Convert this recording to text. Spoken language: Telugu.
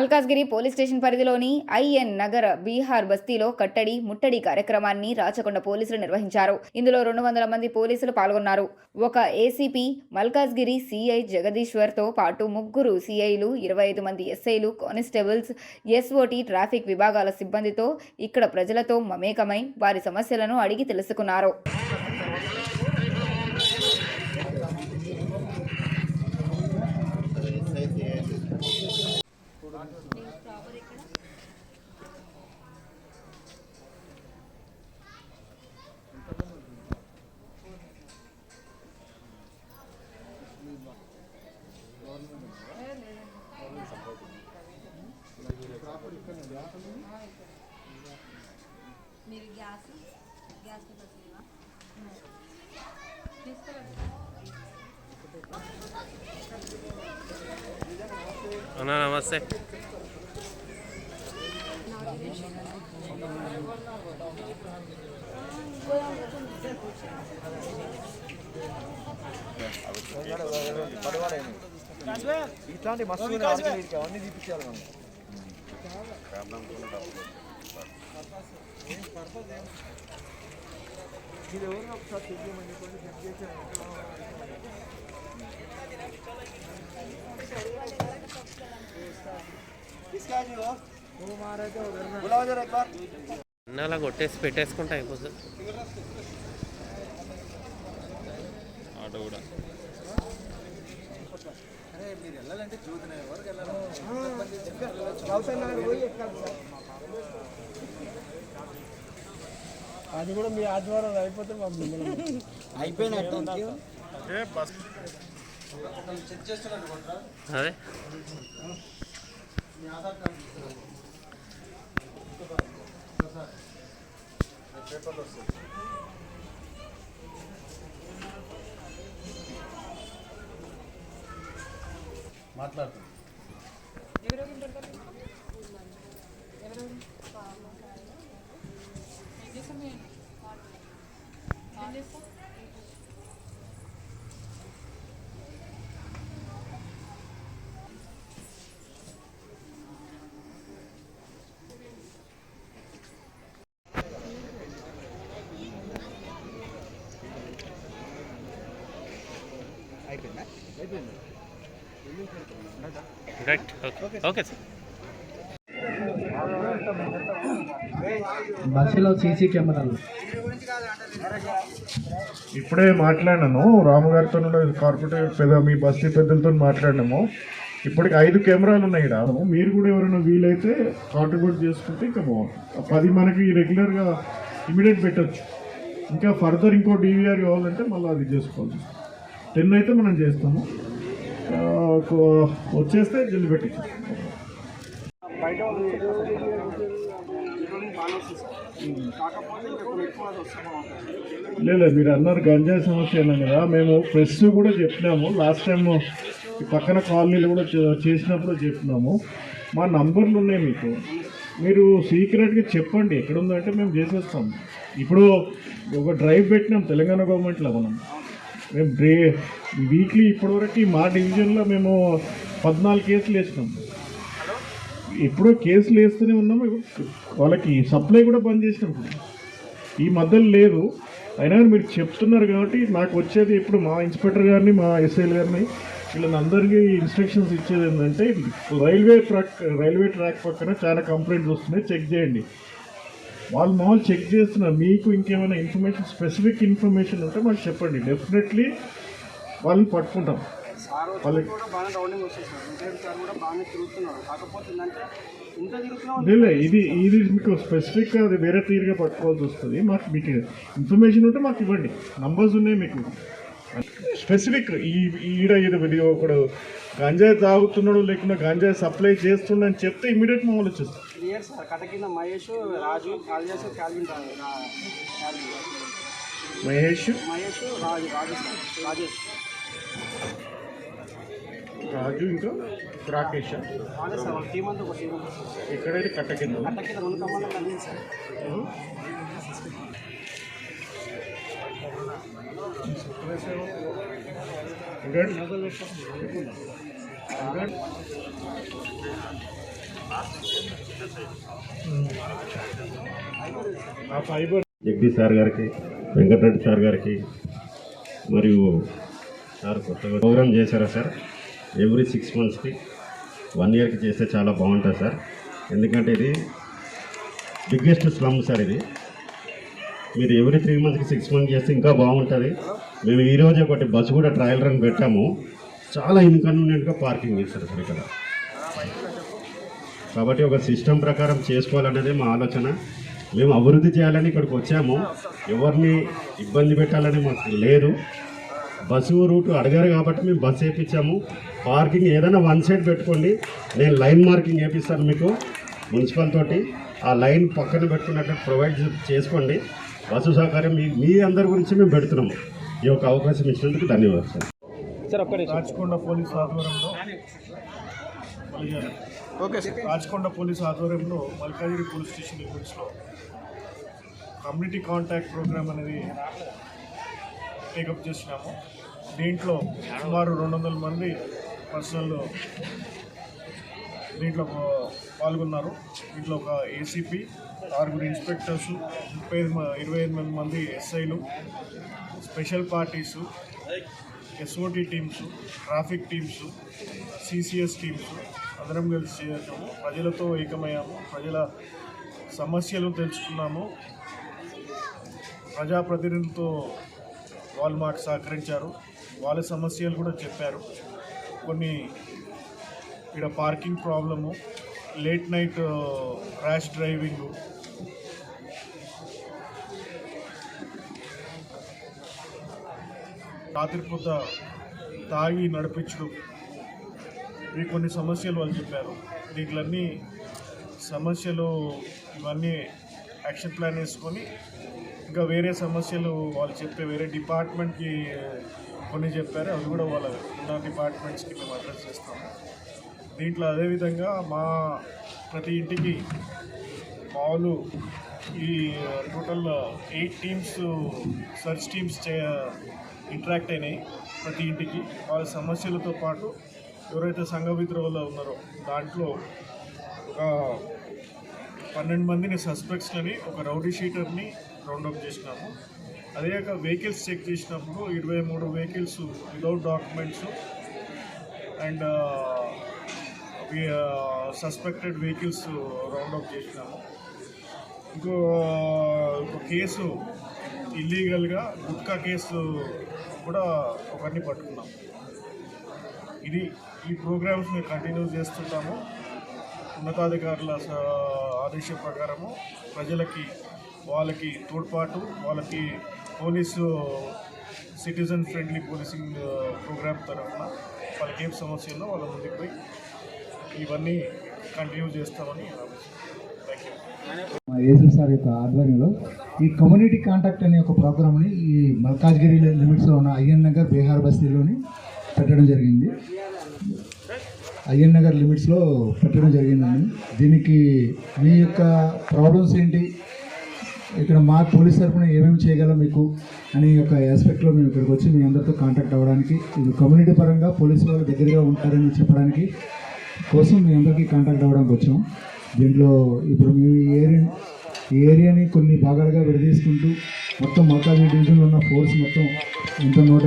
మల్కాజ్గిరి పోలీస్ స్టేషన్ పరిధిలోని ఐఎన్ నగర్ బీహార్ బస్తీలో కట్టడి ముట్టడి కార్యక్రమాన్ని రాచకొండ పోలీసులు నిర్వహించారు. ఇందులో రెండు వందల మంది పోలీసులు పాల్గొన్నారు. ఒక ఏసీపీ మల్కాజ్గిరి సిఐ జగదీశ్వర్తో పాటు ముగ్గురు సిఐలు ఇరవై ఐదు మంది ఎస్ఐలు కానిస్టేబుల్స్ ఎస్ఓటి ట్రాఫిక్ విభాగాల సిబ్బందితో ఇక్కడ ప్రజలతో మమేకమై వారి సమస్యలను అడిగి తెలుసుకున్నారు. మీరు అన్నా నమస్తే. ఇట్లాంటి మస్తు అవన్నీ తీపించాలి మనం. ఇది ఎవరిని ఒకసారి చెక్ చేయమని చెప్పండి చెక్ చేసి అన్న అలా కొట్టేసి పెట్టేసుకుంటే అయిపోతుంది. ఆటో కూడా. అది కూడా మీ ఆదివారం అయిపోతే అయిపోయినట్టు అదే. మాట్లాడుతుంది అయిపోయిందా అయిపోయింది రైట్ ఓకే ఓకే సార్ బస్సులో సీసీ కెమెరాలు. ఇప్పుడే మాట్లాడినాను. రాము గారితో కార్పొరేట్ పెద్ద మీ బస్తీ పెద్దలతో మాట్లాడినాము. ఇప్పటికి ఐదు కెమెరాలు ఉన్నాయి ఇక్కడ మీరు కూడా ఎవరైనా వీలైతే కాంట్రిబ్యూట్ చేసుకుంటే ఇంకా బాగుంటుంది. పది మనకి రెగ్యులర్గా ఇమీడియట్ పెట్టచ్చు. ఇంకా ఫర్దర్ ఇంకో డీవీఆర్ కావాలంటే మళ్ళీ అది చేసుకోవాలి టెన్ అయితే మనం చేస్తాము. వచ్చేస్తే జల్లి పెట్టించాం లేదు మీరు అన్నారు గంజాయి సమస్య అన్నాం కదా మేము ప్రెస్ కూడా చెప్పినాము. లాస్ట్ టైం పక్కన కాలనీలు కూడా చేసినప్పుడు చెప్పినాము. మా నంబర్లు ఉన్నాయి మీకు. మీరు సీక్రెట్గా చెప్పండి ఎక్కడ ఉందంటే మేము చేసేస్తాం ఇప్పుడు ఒక డ్రైవ్ పెట్టినాం తెలంగాణ గవర్నమెంట్లో మనం. మేము డే వీక్లీ ఇప్పటివరకు మా డివిజన్లో మేము పద్నాలుగు కేసులు వేసినాం. ఎప్పుడో కేసులు వేస్తూనే ఉన్నాము. వాళ్ళకి సప్లై కూడా బంద్ చేసినాం ఈ మధ్యలో లేదు. అయినా మీరు చెప్తున్నారు కాబట్టి నాకు వచ్చేది ఇప్పుడు మా ఇన్స్పెక్టర్ గారిని మా ఎస్ఐల్ గారిని వీళ్ళని అందరికీ ఇన్స్ట్రక్షన్స్ ఇచ్చేది ఏంటంటే రైల్వే ట్రాక్ రైల్వే ట్రాక్ పక్కన చాలా కంప్లైంట్స్ వస్తున్నాయి. చెక్ చేయండి. వాళ్ళు మామూలు చెక్ చేస్తున్నారు. మీకు ఇంకేమైనా ఇన్ఫర్మేషన్ స్పెసిఫిక్ ఇన్ఫర్మేషన్ ఉంటే మాకు చెప్పండి. డెఫినెట్లీ వాళ్ళని పట్టుకుంటాం. లేదు ఇది ఇది మీకు స్పెసిఫిక్గా అది వేరే తీరుగా పట్టుకోవాల్సి వస్తుంది. మాకు మీకు ఇన్ఫర్మేషన్ ఉంటే మాకు ఇవ్వండి. నంబర్స్ ఉన్నాయి మీకు. స్పెసిఫిక్ ఈ ఈడ ఇది వీడియో ఒకడు గంజాయి తాగుతున్నాడు లేకుండా గంజాయి సప్లై చేస్తుండ అని చెప్తే ఇమీడియట్ మమ్మల్ని వచ్చేస్తుంది క్లియర్ సార్ కట కింద మహేష్ రాజు రా- రా- క్యాల్విన్ మహేష్? మహేష్ రాజు రాజేష్ రాజేష్. రాజు ఇంకా? రాకేష్? ఎక్కడైతే కట్ట కింద ఇంకా జగదీష్ సార్ గారికి వెంకటరెడ్డి సార్ గారికి మరియు సార్ కొత్తగా ప్రోగ్రామ్ చేశారా సార్? ఎవ్రీ సిక్స్ మంత్స్కి వన్ ఇయర్కి చేస్తే చాలా బాగుంటుంది సార్. ఎందుకంటే ఇది బిగ్గెస్ట్ స్లమ్ సార్ ఇది. మీరు ఎవ్రీ త్రీ మంత్స్కి సిక్స్ మంత్స్ చేస్తే ఇంకా బాగుంటుంది. మేము ఈరోజు ఒకటి బస్సు కూడా ట్రయల్ రన్ పెట్టాము. చాలా ఇన్కన్వీనియంట్గా పార్కింగ్ చేస్తారు సార్ ఇక్కడ. కాబట్టి ఒక సిస్టమ్ ప్రకారం చేసుకోవాలనేది మా ఆలోచన. మేము అభివృద్ధి చేయాలని ఇక్కడికి వచ్చాము. ఎవరిని ఇబ్బంది పెట్టాలని మాకు లేదు. బస్సు రూట్ అడిగారు కాబట్టి మేము బస్సు వేయించాము. పార్కింగ్ ఏదైనా వన్ సైడ్ పెట్టుకోండి. నేను లైన్ మార్కింగ్ వేపిస్తాను మీకు మున్సిపల్ తోటి. ఆ లైన్ పక్కన పెట్టుకున్నట్టు ప్రొవైడ్ చేసుకోండి. బస్సు సౌకర్యం మీ మీ అందరి గురించి మేము పెడుతున్నాము. ఈ యొక్క అవకాశం ఇచ్చినందుకు ధన్యవాదాలు రాచకొండ పోలీస్ ఆధ్వర్యంలో ఓకే రాచకొండ పోలీస్ ఆధ్వర్యంలో మల్కాజిగిరి పోలీస్ స్టేషన్ లిమిట్స్లో కమ్యూనిటీ కాంటాక్ట్ ప్రోగ్రామ్ అనేది టేకప్ చేసినాము. దీంట్లో సుమారు రెండు వందల మంది పర్సనల్ దీంట్లో పాల్గొన్నారు. దీంట్లో ఒక ఏసీపీ ఆరుగురు ఇన్స్పెక్టర్స్ ముప్పై ఇరవై ఐదు మంది మంది ఎస్ఐలు special parties SOT teams traffic teams CCS teams అందరం కలిసి చేసాము ప్రజలతో ఏకమయ్యాము. ప్రజల సమస్యలు తెలుసుకున్నాము. ప్రజాప్రతినిధులతో వాళ్ళు మాకు సహకరించారు. వాళ్ళ సమస్యలు కూడా చెప్పారు. కొన్ని ఇక్కడ parking problem late night rash driving రాత్రిపూట తాగి నడిపించడం. ఇవి కొన్ని సమస్యలు వాళ్ళు చెప్పారు. దీంట్లన్నీ సమస్యలు ఇవన్నీ యాక్షన్ ప్లాన్ వేసుకొని ఇంకా వేరే సమస్యలు వాళ్ళు చెప్పే వేరే డిపార్ట్మెంట్కి కొన్ని చెప్పారు. అవి కూడా వాళ్ళ ఉన్న డిపార్ట్మెంట్స్కి మేము అడ్రస్ చేస్తాము. దీంట్లో అదేవిధంగా మా ప్రతి ఇంటికి వాళ్ళు ఈ total eight teams search teams చే ఇంటరాక్ట్ అయినాయి ప్రతి ఇంటికి. వాళ్ళ సమస్యలతో పాటు ఎవరైతే సంఘ విద్రోహంలో ఉన్నారో దాంట్లో ఒక పన్నెండు మందిని సస్పెక్ట్స్ని ఒక రౌడీ షీటర్ని రౌండప్ చేసినాము. అదే కాక వెహికల్స్ చెక్ చేసినప్పుడు ఇరవై మూడు vehicles without documents and suspected vehicles round up చేసినాము. ఇంకో ఇంకో కేసు ఇల్లీగల్గా గుట్కా కేసు కూడా ఒకరిని పట్టుకున్నాం. ఇది ఈ ప్రోగ్రామ్స్ మేము కంటిన్యూ చేస్తున్నాము. ఉన్నతాధికారుల ఆదేశం ప్రకారము ప్రజలకి వాళ్ళకి తోడ్పాటు వాళ్ళకి police citizen friendly policing program తరఫున వాళ్ళకి ఏం సమస్యలో వాళ్ళ ముందుకు పోయి ఇవన్నీ కంటిన్యూ చేస్తామని థ్యాంక్ యూ మా ఏసీ సార్ యొక్క ఆధ్వర్యంలో ఈ కమ్యూనిటీ కాంటాక్ట్ అనే ఒక ప్రోగ్రామ్ని ఈ మల్కాజ్గిరి లిమిట్స్లో ఉన్న అయ్యన్ నగర్ బీహార్ బస్తీలోని పెట్టడం జరిగింది. అయ్యన్ నగర్ లిమిట్స్లో పెట్టడం జరిగిందండి. దీనికి మీ యొక్క ప్రాబ్లమ్స్ ఏంటి? ఇక్కడ మా పోలీస్ తరఫున ఏమేమి చేయగలం మీకు అనే యొక్క ఆస్పెక్ట్లో మేము ఇక్కడికి వచ్చి మీ అందరితో కాంటాక్ట్ అవ్వడానికి ఇది కమ్యూనిటీ పరంగా పోలీసు వాళ్ళు దగ్గరగా ఉంటారని చెప్పడానికి కోసం మీ అందరికీ కాంటాక్ట్ అవ్వడానికి వచ్చాం. దీంట్లో ఇప్పుడు మేము ఈ ఏరియా ఈ ఏరియాని కొన్ని భాగాలుగా విడదీసుకుంటూ మొత్తం మల్కాజీ డివిజన్లో ఉన్న ఫోర్స్ మొత్తం ఎంత నూట